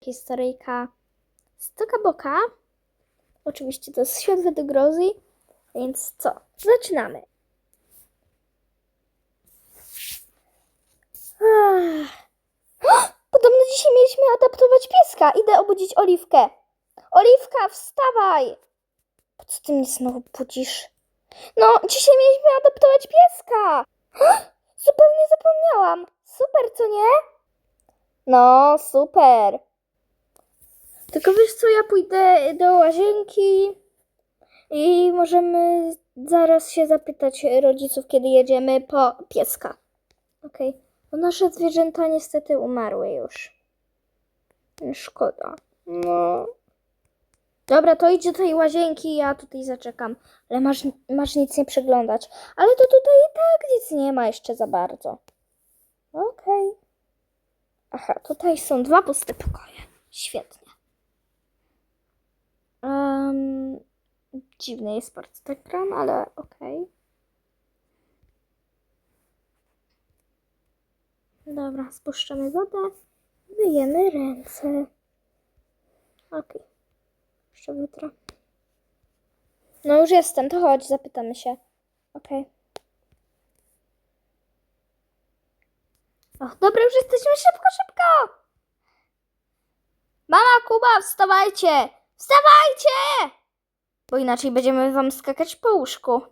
historyjka Stoka Boka. Oczywiście to jest świat według Rozy, więc co? Zaczynamy. Podobno dzisiaj mieliśmy adaptować pieska. Idę obudzić Oliwkę. Oliwka, wstawaj! Po co ty mnie znowu budzisz? No, dzisiaj mieliśmy adoptować pieska! Zupełnie zapomniałam. Super, co nie? No, super. Tylko wiesz co, ja pójdę do łazienki i możemy zaraz się zapytać rodziców, kiedy jedziemy po pieska. Okej. Bo nasze zwierzęta niestety umarły już. Szkoda. No. Dobra, to idź do tej łazienki, ja tutaj zaczekam. Ale masz, masz nic nie przeglądać. Ale to tutaj i tak nic nie ma jeszcze za bardzo. Okej. Aha, tutaj są dwa puste pokoje. Świetnie. Dziwny jest bardzo ten ekran, ale okej. Dobra, spuszczamy wodę. Myjemy ręce. Okej. Jeszcze wytrę. No już jestem, to chodź, zapytamy się. Okej. Och, dobra, już jesteśmy szybko, szybko! Mama, Kuba, wstawajcie! Wstawajcie! Bo inaczej będziemy wam skakać po łóżku.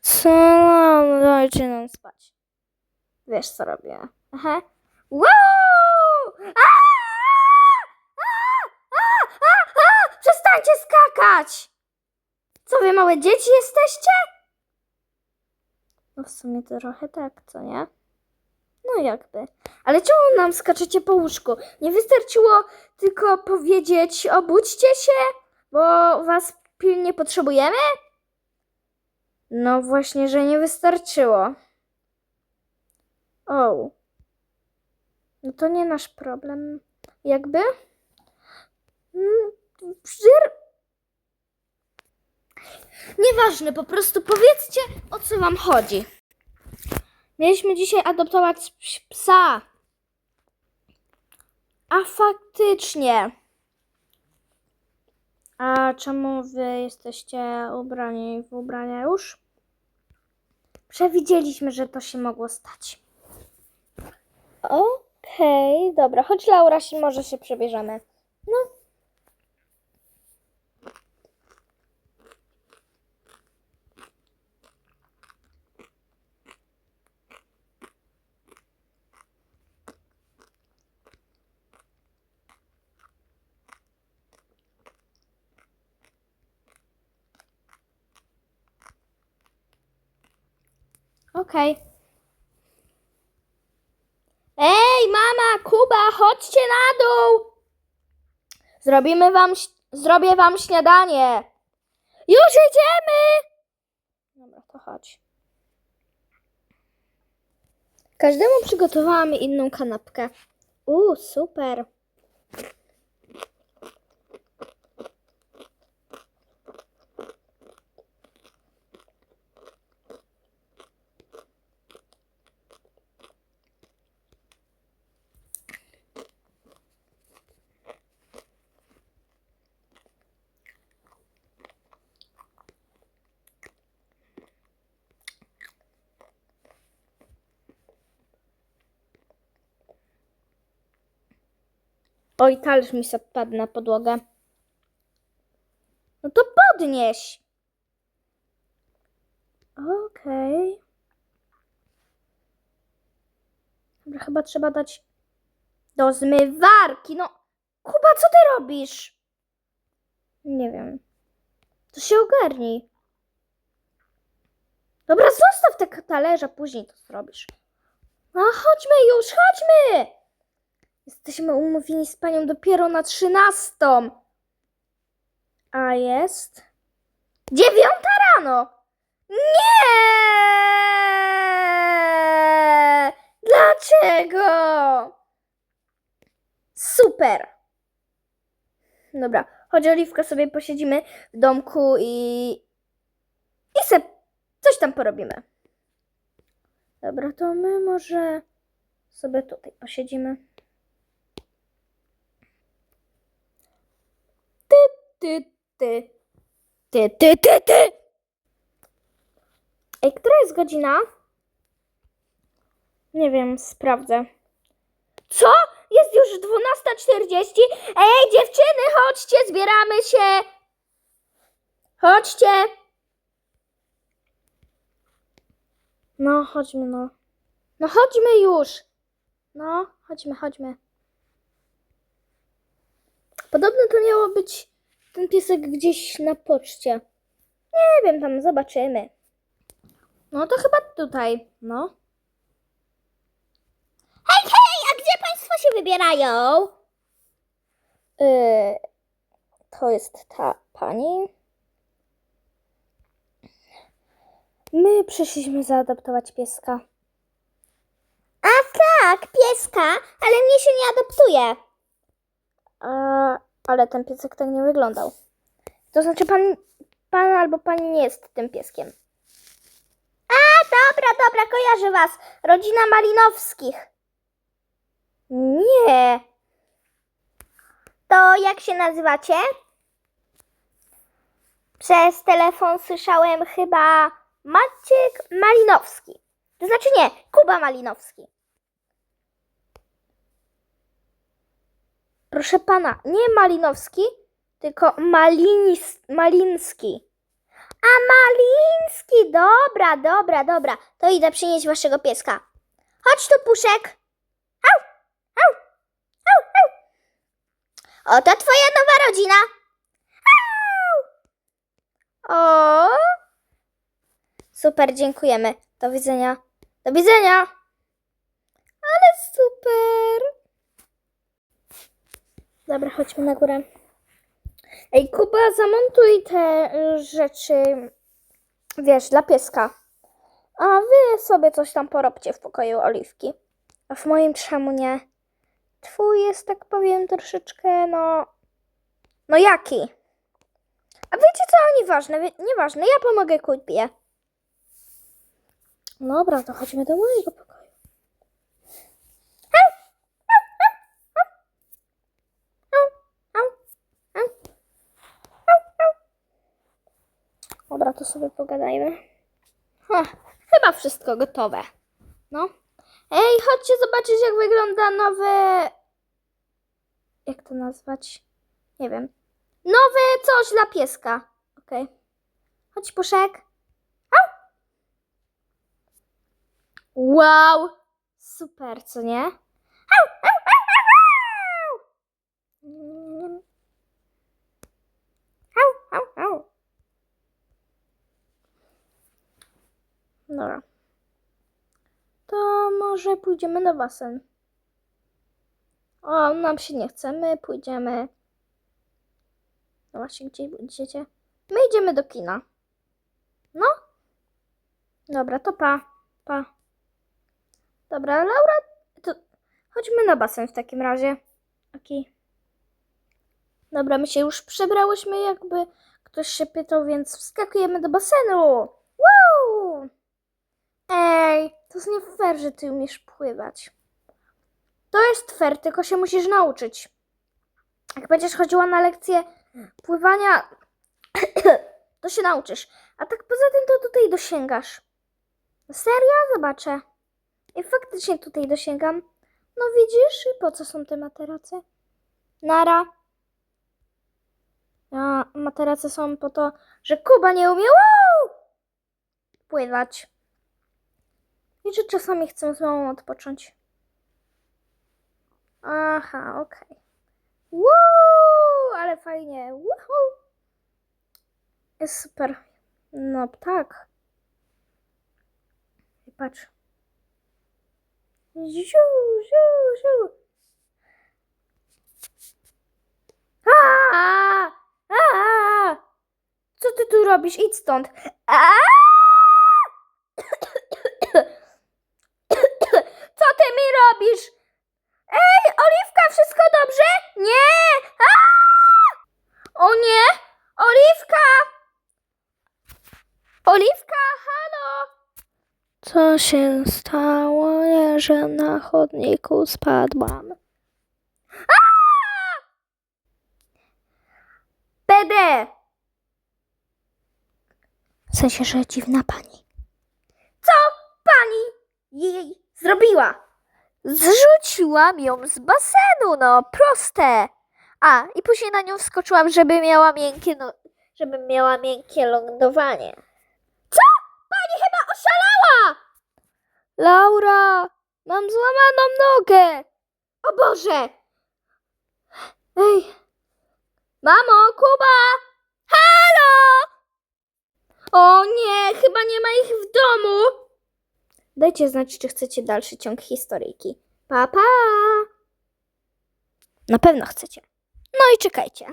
Co? Dajcie nam spać. Wiesz, co robię. Aha. Wow! Przestańcie skakać! Co wy małe dzieci jesteście? No w sumie to trochę tak, co nie? No jakby. Ale czemu nam skaczecie po łóżku? Nie wystarczyło tylko powiedzieć obudźcie się, bo was pilnie potrzebujemy? No właśnie, że nie wystarczyło. O. No to nie nasz problem. Jakby? Mm, Żer... Nieważne, po prostu powiedzcie, o co wam chodzi. Mieliśmy dzisiaj adoptować ps- psa. A faktycznie. A czemu wy jesteście ubrani w ubrania już? Przewidzieliśmy, że to się mogło stać. Okej, dobra. Chodź Laura, może się przebierzemy. Okej. Ej, mama, Kuba, chodźcie na dół! Zrobimy wam, zrobię wam śniadanie. Już idziemy! Dobra, to chodź. Każdemu przygotowałam inną kanapkę. U, super. Oj, talerz mi spadł na podłogę. No to podnieś. Okej. Dobra, chyba trzeba dać do zmywarki. No, Kuba, co ty robisz? Nie wiem. To się ogarnij. Dobra, zostaw te talerze, później to zrobisz. No, chodźmy już, chodźmy! Jesteśmy umówieni z panią dopiero na trzynastą. A jest? Dziewiąta rano! Nie! Dlaczego? Super! Dobra, chodź Oliwka, sobie posiedzimy w domku i... i se coś tam porobimy. Dobra, to my może sobie tutaj posiedzimy. Ty, ty. Ty, ty, ty, ty. Ej, która jest godzina? Nie wiem, sprawdzę. Co? Jest już 12.40? Ej, dziewczyny, chodźcie, zbieramy się. Chodźcie. No, chodźmy, no. No, chodźmy już. No, chodźmy, chodźmy. Podobno to miało być ten piesek gdzieś na poczcie. Nie wiem, tam zobaczymy. No to chyba tutaj, no. Hej, hej, a gdzie Państwo się wybierają? Yy, to jest ta pani. My przyszliśmy zaadoptować pieska. A tak, pieska, ale mnie się nie adoptuje. A, ale ten piesek tak nie wyglądał. To znaczy pan, pan albo pani nie jest tym pieskiem. A, dobra, dobra, kojarzę was. Rodzina Malinowskich. Nie. To jak się nazywacie? Przez telefon słyszałem chyba Maciek Malinowski. To znaczy nie, Kuba Malinowski. Proszę pana, nie Malinowski, tylko Malinis, Malinski. A Maliński, dobra, dobra, dobra. To idę przynieść waszego pieska. Chodź tu, Puszek. Au, au, au, au. Oto twoja nowa rodzina. Au. O. Super, dziękujemy. Do widzenia. Do widzenia. Ale super. Dobra, chodźmy na górę. Ej, Kuba, zamontuj te y, rzeczy, wiesz, dla pieska. A wy sobie coś tam porobcie w pokoju Oliwki. A w moim czemu nie? Twój jest, tak powiem, troszeczkę, no... No jaki? A wiecie co? Nieważne, nieważne, ja pomogę Kubie. Dobra, to chodźmy do mojego pokoju. Dobra, to sobie pogadajmy. Ha, chyba wszystko gotowe. No. Ej, chodźcie zobaczyć, jak wygląda nowe. Jak to nazwać? Nie wiem. Nowe coś dla pieska. Okej. Chodź, puszek. Wow! Super, co nie? Au, au, au! Mm. Au, au, au. Dobra. To może pójdziemy na basen. O, nam się nie chce. My pójdziemy. No właśnie, gdzie idziecie? My idziemy do kina. No? Dobra, to pa. Pa. Dobra, Laura, to chodźmy na basen w takim razie. Okej. Dobra, my się już przebrałyśmy, jakby ktoś się pytał, więc wskakujemy do basenu. Woo! Ej, to jest nie fair, że ty umiesz pływać. To jest fair, tylko się musisz nauczyć. Jak będziesz chodziła na lekcję pływania, to się nauczysz. A tak poza tym to tutaj dosięgasz. Serio? Zobaczę. I faktycznie tutaj dosięgam. No widzisz? I po co są te materace? Nara. A materace są po to, że Kuba nie umie pływać. I że czasami chcę z mamą odpocząć. Aha, okej. Woo! Ale fajnie. Woohoo! Jest super. No tak. I patrz. Ziu, ziu, ziu. A! A! Co ty tu robisz? Idź stąd. A! Co ty mi robisz? Ej, Oliwka, wszystko dobrze? Nie! O nie! Oliwka! Oliwka, halo! Co się stało, że na chodniku spadłam? A! jedę! W sensie, że dziwna pani. Co pani jej zrobiła? Zrzuciłam ją z basenu, no proste. A, i później na nią wskoczyłam, żeby miała miękkie, no, żeby miała miękkie lądowanie. Co? Pani chyba oszalała! Laura, mam złamaną nogę. O Boże! Ej, mamo, Kuba! Halo! O nie, chyba nie ma ich w domu. Dajcie znać, czy chcecie dalszy ciąg historyjki. Pa, pa! Na pewno chcecie. No i czekajcie.